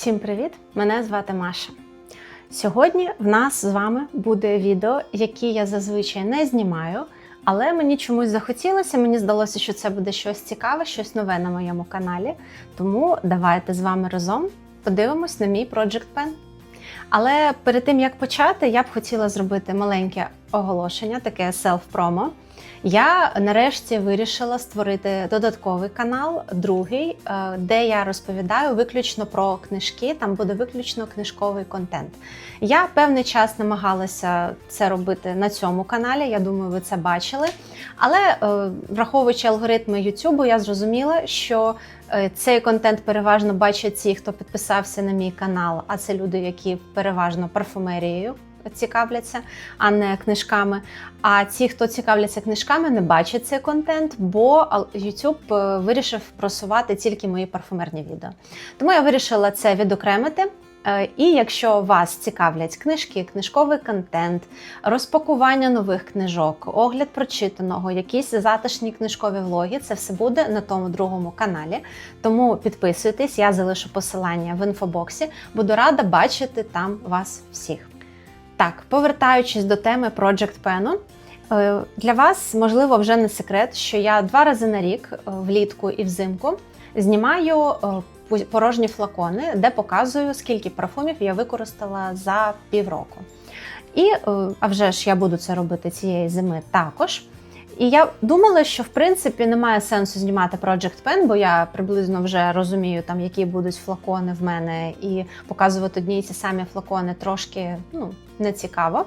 Всім привіт! Мене звати Маша. Сьогодні в нас з вами буде відео, які я зазвичай не знімаю, але мені чомусь захотілося, мені здалося, що це буде щось цікаве, щось нове на моєму каналі. Тому давайте з вами разом подивимось на мій Project Pen. Але перед тим як почати, я б хотіла зробити маленьке оголошення, таке селф-промо. Я нарешті вирішила створити додатковий канал, другий, е, де я розповідаю виключно про книжки. Там буде виключно книжковий контент. Я певний час намагалася це робити на цьому каналі. Я думаю, ви це бачили. Але е, враховуючи алгоритми YouTube, я зрозуміла, що е, цей контент переважно бачать ті, хто підписався на мій канал, а це люди, які переважно парфумерією цікавляться, а не книжками. А ті, хто цікавляться книжками, не бачать цей контент, бо YouTube е, вирішив просувати тільки мої парфумерні відео. Тому я вирішила це відокремити. Е, І якщо вас цікавлять книжки, книжковий контент, розпакування нових книжок, огляд прочитаного, якісь затишні книжкові влоги, це все буде на тому другому каналі. Тому підписуйтесь, я залишу посилання в інфобоксі. Буду рада бачити там вас всіх. Так, повертаючись до теми Project Pen, е, для вас можливо вже не секрет, що я два рази на рік, е, влітку і взимку, знімаю е, порожні флакони, де показую, скільки парфумів я використала за півроку. І а вже ж я буду це робити цієї зими також. І я думала, що в принципі немає сенсу знімати Project Pen, бо я приблизно вже розумію, там які будуть флакони в мене, і показувати одні й ті самі флакони трошки ну, не цікаво.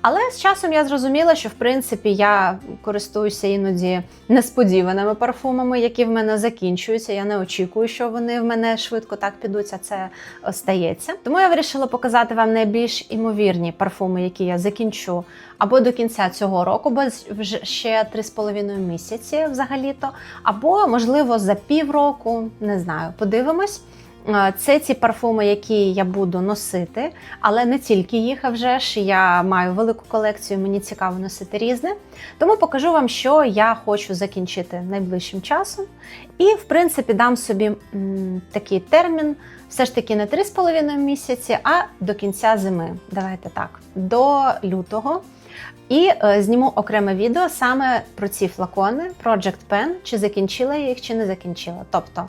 Але з часом я зрозуміла, що в принципі я користуюся іноді несподіваними парфумами, які в мене закінчуються. Я не очікую, що вони в мене швидко так підуть, а це стається. Тому я вирішила показати вам найбільш імовірні парфуми, які я закінчу або до кінця цього року, бо вже ще 3,5 місяці взагалі-то, або можливо за півроку, не знаю, подивимось. Це ці парфуми, які я буду носити, але не тільки їх, а вже ж я маю велику колекцію, мені цікаво носити різне. Тому покажу вам, що я хочу закінчити найближчим часом. І, в принципі, дам собі м, такий термін, все ж таки не 3,5 місяці, а до кінця зими. Давайте так, до лютого. І е, зніму окреме відео саме про ці флакони Project Pen, чи закінчила я їх, чи не закінчила. Тобто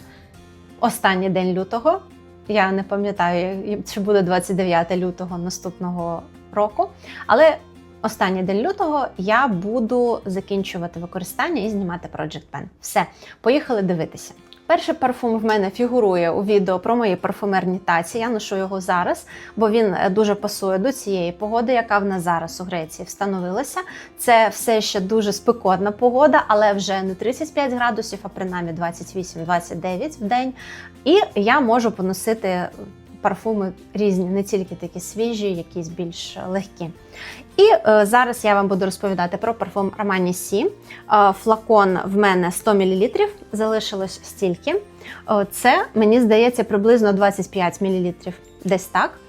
останній день лютого. Я не пам'ятаю, чи буде 29 лютого наступного року. Але останній день лютого я буду закінчувати використання і знімати Project Pen. Все, поїхали дивитися. Перший парфум в мене фігурує у відео про мої парфумерні таці. Я ношу його зараз, бо він е, дуже пасує до цієї погоди, яка в нас зараз у Греції встановилася. Це все ще дуже спекотна погода, але вже не 35 градусів, а принаймні 28-29 в день. І я можу поносити парфуми різні, не тільки такі свіжі, якісь більш легкі. І е, зараз я вам буду розповідати про парфум Armani Сі. Е, флакон в мене 100 мл, залишилось стільки. Е, це, мені здається, приблизно 25 мл, десь так.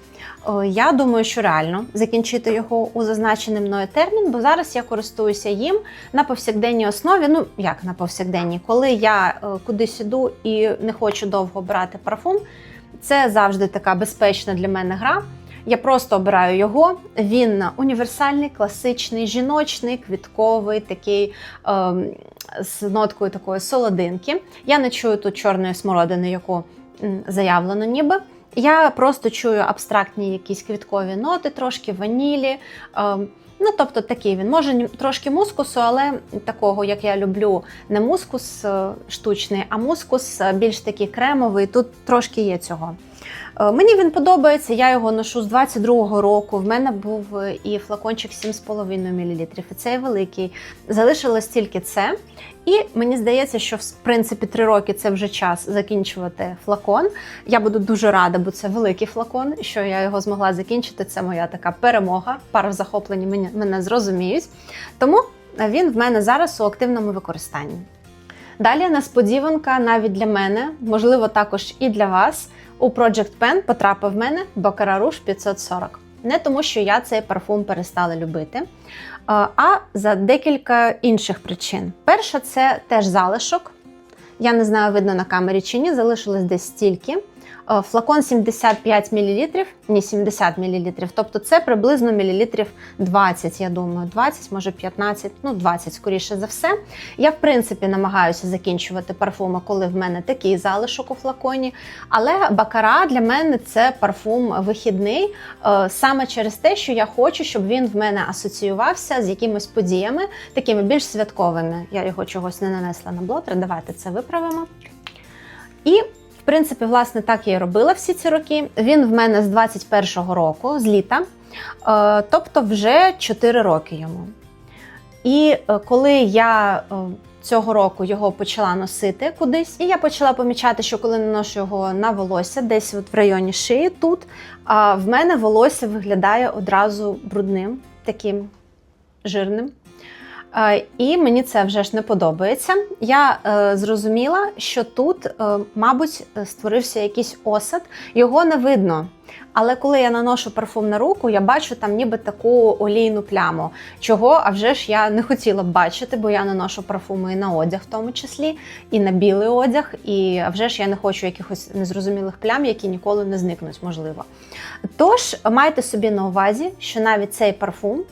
Е, Я думаю, що реально закінчити його у зазначений мною термін, бо зараз я користуюся їм на повсякденній основі. Ну, як на повсякденній, коли я е, кудись іду і не хочу довго брати парфум, це завжди така безпечна для мене гра. Я просто обираю його. Він універсальний, класичний, жіночний, квітковий, такий ем, з ноткою такої солодинки. Я не чую тут чорної смородини, яку заявлено ніби. Я просто чую абстрактні якісь квіткові ноти, трошки ванілі. Ем, Ну, тобто такий він може трошки мускусу, але такого, як я люблю, не мускус е, штучний, а мускус е, більш такий кремовий. Тут трошки є цього. Е, Мені він подобається, я його ношу з 22-го року. В мене був е, і флакончик 7,5 мл, і цей великий. Залишилось тільки це. І мені здається, що в принципі три роки це вже час закінчувати флакон. Я буду дуже рада, бо це великий флакон. Що я його змогла закінчити. Це моя така перемога. Пара в захопленні мене, мене зрозуміють. Тому він в мене зараз у активному використанні. Далі несподіванка навіть для мене, можливо, також і для вас. У Project Pen потрапив в мене Baccarat Rouge 540. Не тому, що я цей парфум перестала любити, а за декілька інших причин. Перша це теж залишок. Я не знаю, видно на камері чи ні, залишилось десь стільки. Е, Флакон 75 мл, ні, 70 мл. Тобто це приблизно мілілітрів 20, я думаю, 20, може 15, ну 20, скоріше за все. Я, в принципі, намагаюся закінчувати парфуми, коли в мене такий залишок у флаконі. Але бакара для мене це парфум вихідний, е, саме через те, що я хочу, щоб він в мене асоціювався з якимись подіями, такими більш святковими. Я його чогось не нанесла на блотер. Давайте це виправимо. І принципі, власне, так я і робила всі ці роки. Він в мене з 21-го року, з літа, е, тобто вже 4 роки йому. І е, коли я е, цього року його почала носити кудись, і я почала помічати, що коли наношу його на волосся, десь от в районі шиї тут, в мене волосся виглядає одразу брудним, таким жирним. Е, І мені це вже ж не подобається. Я е, зрозуміла, що тут, е, мабуть, створився якийсь осад, його не видно. Але коли я наношу парфум на руку, я бачу там ніби таку олійну пляму. Чого, а вже ж я не хотіла б бачити, бо я наношу парфуми і на одяг, в тому числі, і на білий одяг. І а вже ж я не хочу якихось незрозумілих плям, які ніколи не зникнуть, можливо. Тож майте собі на увазі, що навіть цей парфум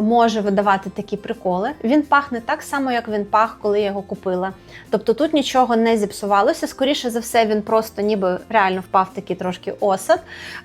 може видавати такі приколи. Він пахне так само, як він пах, коли я його купила. Тобто тут нічого не зіпсувалося. Скоріше за все, він просто ніби реально впав такий трошки осад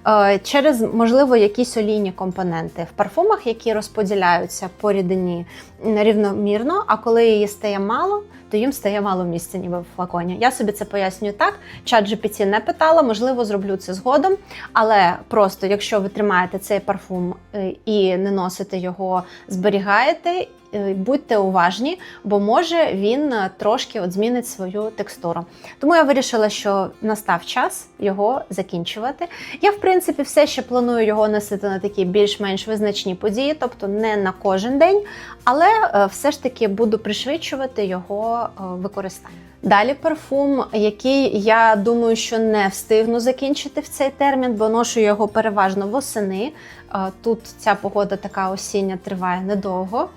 е, через, можливо, якісь олійні компоненти в парфумах, які розподіляються по рідині рівномірно. А коли її стає мало, то їм стає мало місця, ніби в флаконі. Я собі це пояснюю так. Чат GPT не питала, можливо, зроблю це згодом. Але просто, якщо ви тримаєте цей парфум е, і не носите його, зберігаєте. Е, Будьте уважні, бо може він е, трошки от змінить свою текстуру. Тому я вирішила, що настав час його закінчувати. Я, в принципі, все ще планую його носити на такі більш-менш визначні події, тобто не на кожен день, але е, все ж таки буду пришвидшувати його використання. Далі парфум, який я думаю, що не встигну закінчити в цей термін, бо ношу його переважно восени. Е, Тут ця погода така осіння триває недовго.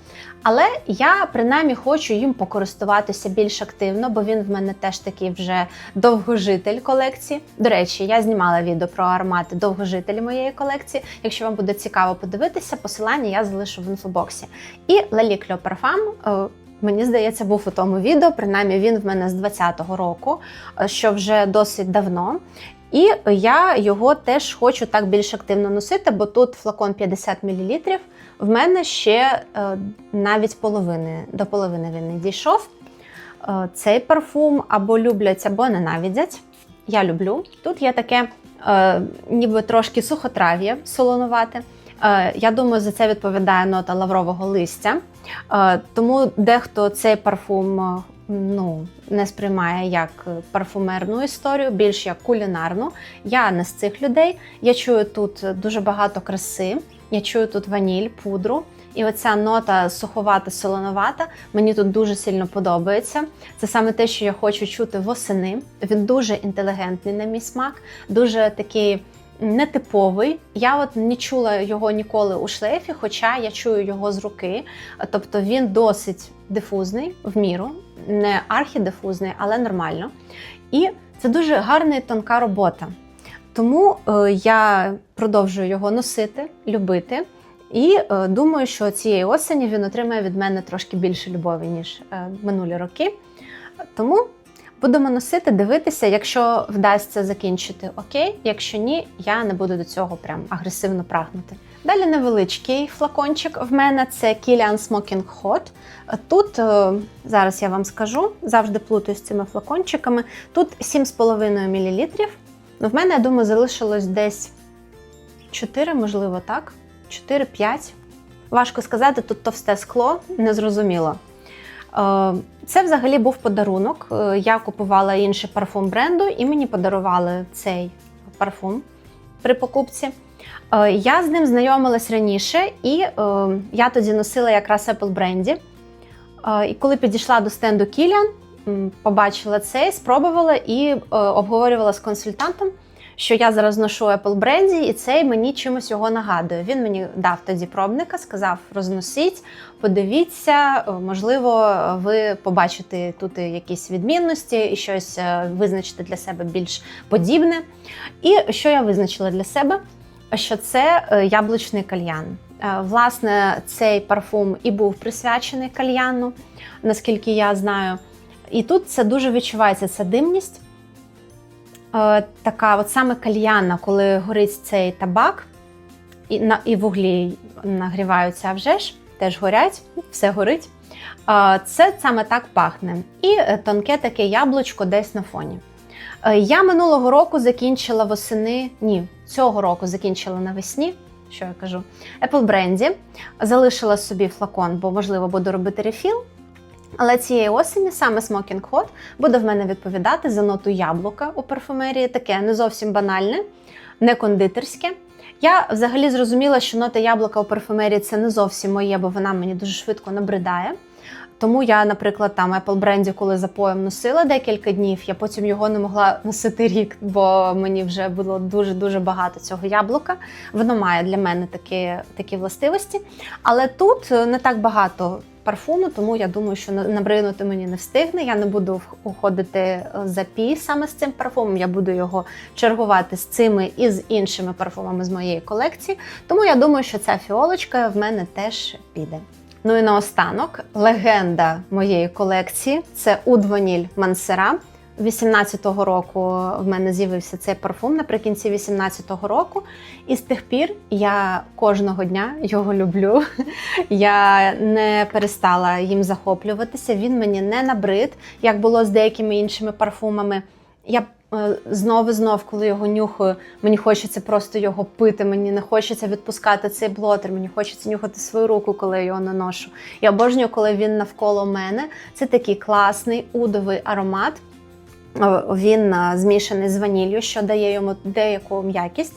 Але я принаймні хочу їм покористуватися більш активно, бо він в мене теж такий вже довгожитель колекції. До речі, я знімала відео про аромати довгожителі моєї колекції. Якщо вам буде цікаво подивитися, посилання я залишу в інфобоксі. І Le Parfum, е, Мені здається, був у тому відео, принаймні він в мене з 20-го року, е, що вже досить давно. І я його теж хочу так більш активно носити, бо тут флакон 50 мл. В мене ще е, навіть половини, до половини він не дійшов. Е, Цей парфум або люблять, або ненавидять. Я люблю. Тут є таке ніби трошки сухотрав'я солонувате. Е, Я думаю, за це відповідає нота лаврового листя. Е, Тому дехто цей парфум е, ну, не сприймає як парфумерну історію, більш як кулінарну. Я не з цих людей. Я чую тут дуже багато краси, я чую тут ваніль, пудру. І оця нота суховата, солоновата, мені тут дуже сильно подобається. Це саме те, що я хочу чути восени. Він дуже інтелігентний на мій смак, дуже такий нетиповий. Я от не чула його ніколи у шлейфі, хоча я чую його з руки. Тобто він досить дифузний в міру, не архідифузний, але нормально. І це дуже гарна і тонка робота. Тому е, я продовжую його носити, любити. І е, думаю, що цієї осені він отримає від мене трошки більше любові, ніж е, минулі роки. Тому будемо носити, дивитися. Якщо вдасться закінчити, окей. Якщо ні, я не буду до цього прям агресивно прагнути. Далі невеличкий флакончик в мене це Kilian Smoking Hot. Тут е, зараз я вам скажу, завжди плутаю з цими флакончиками. Тут 7,5 мл. Ну, в мене, я думаю, залишилось десь 4, можливо, так. 4-5. Важко сказати, тут товсте скло, незрозуміло. Е, Це взагалі був подарунок. Е, Я купувала інший парфум бренду, і мені подарували цей парфум при покупці. Е, Я з ним знайомилась раніше, і я тоді носила якраз Apple бренді. І коли підійшла до стенду м, побачила цей, спробувала і обговорювала з консультантом, що я зараз ношу Apple бренді, і цей мені чимось його нагадує. Він мені дав тоді пробника, сказав: розносіть, подивіться, е, можливо, ви побачите тут якісь відмінності і щось е, визначите для себе більш подібне. І що я визначила для себе? Що це е, яблучний кальян. Власне, цей парфум і був присвячений кальяну, наскільки я знаю. І тут це дуже відчувається ця димність. Е, Така, от саме кальяна, коли горить цей табак, і, на, і вуглі нагріваються, а вже ж теж горять, все горить. Е, Це саме так пахне. І е, тонке таке яблучко десь на фоні. Я минулого року закінчила восени, ні, цього року закінчила навесні. Що я кажу? Apple Brandy. Залишила собі флакон, бо, можливо, буду робити рефіл. Але цієї осені саме Smoking Hot буде в мене відповідати за ноту яблука у парфумерії, таке не зовсім банальне, не кондитерське. Я взагалі зрозуміла, що нота яблука у парфумерії це не зовсім моє, бо вона мені дуже швидко набридає. Тому я, наприклад, там Apple Brandy, коли запоєм носила декілька днів, я потім його не могла носити рік, бо мені вже було дуже-дуже багато цього яблука. Воно має для мене такі, такі властивості. Але тут не так багато парфуму, тому я думаю, що на- набринути мені не встигне. Я не буду уходити е, за пій саме з цим парфумом. Я буду його чергувати з цими і з іншими парфумами з моєї колекції. Тому я думаю, що ця фіолочка в мене теж піде. Ну і наостанок легенда моєї колекції це Уд Ваніль Мансера. 18-го року в мене з'явився цей парфум наприкінці 18-го року, і з тих пір я кожного дня його люблю. Я не перестала їм захоплюватися. Він мені не набрид, як було з деякими іншими парфумами. Я е, знов і знов, коли його нюхаю, мені хочеться просто його пити. Мені не хочеться відпускати цей блотер. Мені хочеться нюхати свою руку, коли я його наношу. Я обожнюю, коли він навколо мене. Це такий класний удовий аромат. Він е, змішаний з ваніллю, що дає йому деяку м'якість.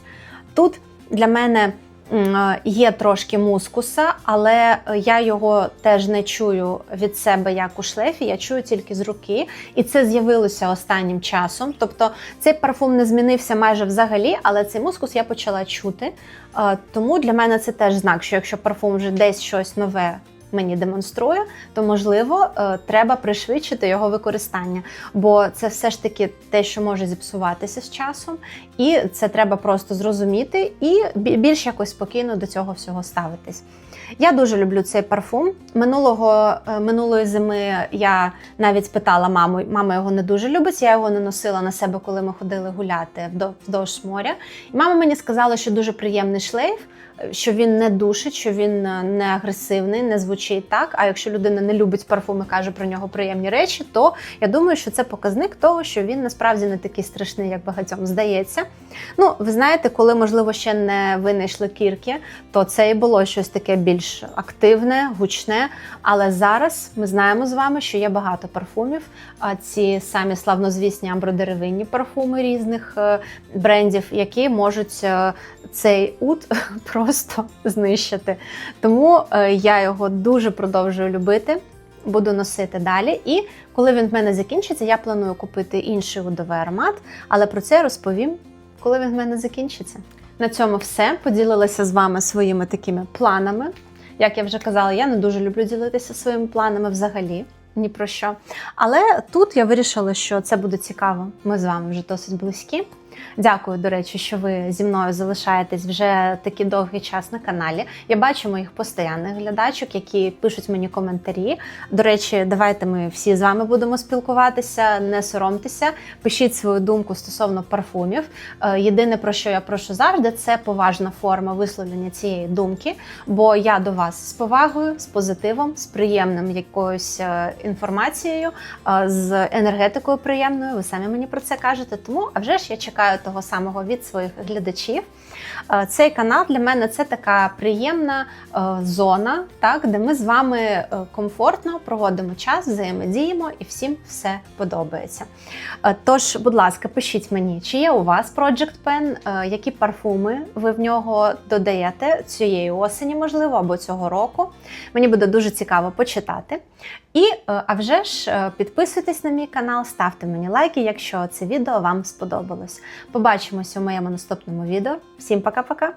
Тут для мене е, є трошки мускуса, але я його теж не чую від себе як у шлейфі, я чую тільки з руки. І це з'явилося останнім часом. Тобто цей парфум не змінився майже взагалі, але цей мускус я почала чути. Е, Тому для мене це теж знак, що якщо парфум вже десь щось нове. Мені демонструє, то можливо е, треба пришвидшити його використання, бо це все ж таки те, що може зіпсуватися з часом, і це треба просто зрозуміти і більш якось спокійно до цього всього ставитись. Я дуже люблю цей парфум. Минулого е, минулої зими я навіть спитала маму, мама його не дуже любить. Я його не носила на себе, коли ми ходили гуляти вдо- вздовж моря. І мама мені сказала, що дуже приємний шлейф, що він не душить, що він е, не агресивний, не звучить так. А якщо людина не любить парфум і каже про нього приємні речі, то я думаю, що це показник того, що він насправді не такий страшний, як багатьом здається. Ну, ви знаєте, коли можливо ще не винайшли кірки, то це і було щось таке більш активне, гучне. Але зараз ми знаємо з вами, що є багато парфумів. А ці самі славнозвісні амбродеревинні парфуми різних е, брендів, які можуть е, цей ут просто знищити. Тому е, я його дуже продовжую любити. Буду носити далі. І коли він в мене закінчиться, я планую купити інший удовий аромат, але про це я розповім, коли він в мене закінчиться. На цьому все. Поділилася з вами своїми такими планами. Як я вже казала, я не дуже люблю ділитися своїми планами взагалі. Ні про що. Але тут я вирішила, що це буде цікаво. Ми з вами вже досить близькі. Дякую, до речі, що ви зі мною залишаєтесь вже такий довгий час на каналі. Я бачу моїх постійних глядачок, які пишуть мені коментарі. До речі, давайте ми всі з вами будемо спілкуватися, не соромтеся. Пишіть свою думку стосовно парфумів. Е, Єдине про що я прошу завжди, це поважна форма висловлення цієї думки. Бо я до вас з повагою, з позитивом, з приємним якоюсь е, інформацією, е, з енергетикою приємною. Ви самі мені про це кажете. Тому, а вже ж я чекаю того самого від своїх глядачів. Е, Цей канал для мене це така приємна е, зона, так, де ми з вами е, комфортно проводимо час, взаємодіємо і всім все подобається. Тож, будь ласка, пишіть мені, чи є у вас Project Pen, які парфуми ви в нього додаєте цієї осені, можливо, або цього року. Мені буде дуже цікаво почитати. І, а вже ж, підписуйтесь на мій канал, ставте мені лайки, якщо це відео вам сподобалось. Побачимося у моєму наступному відео. Всім пока-пока!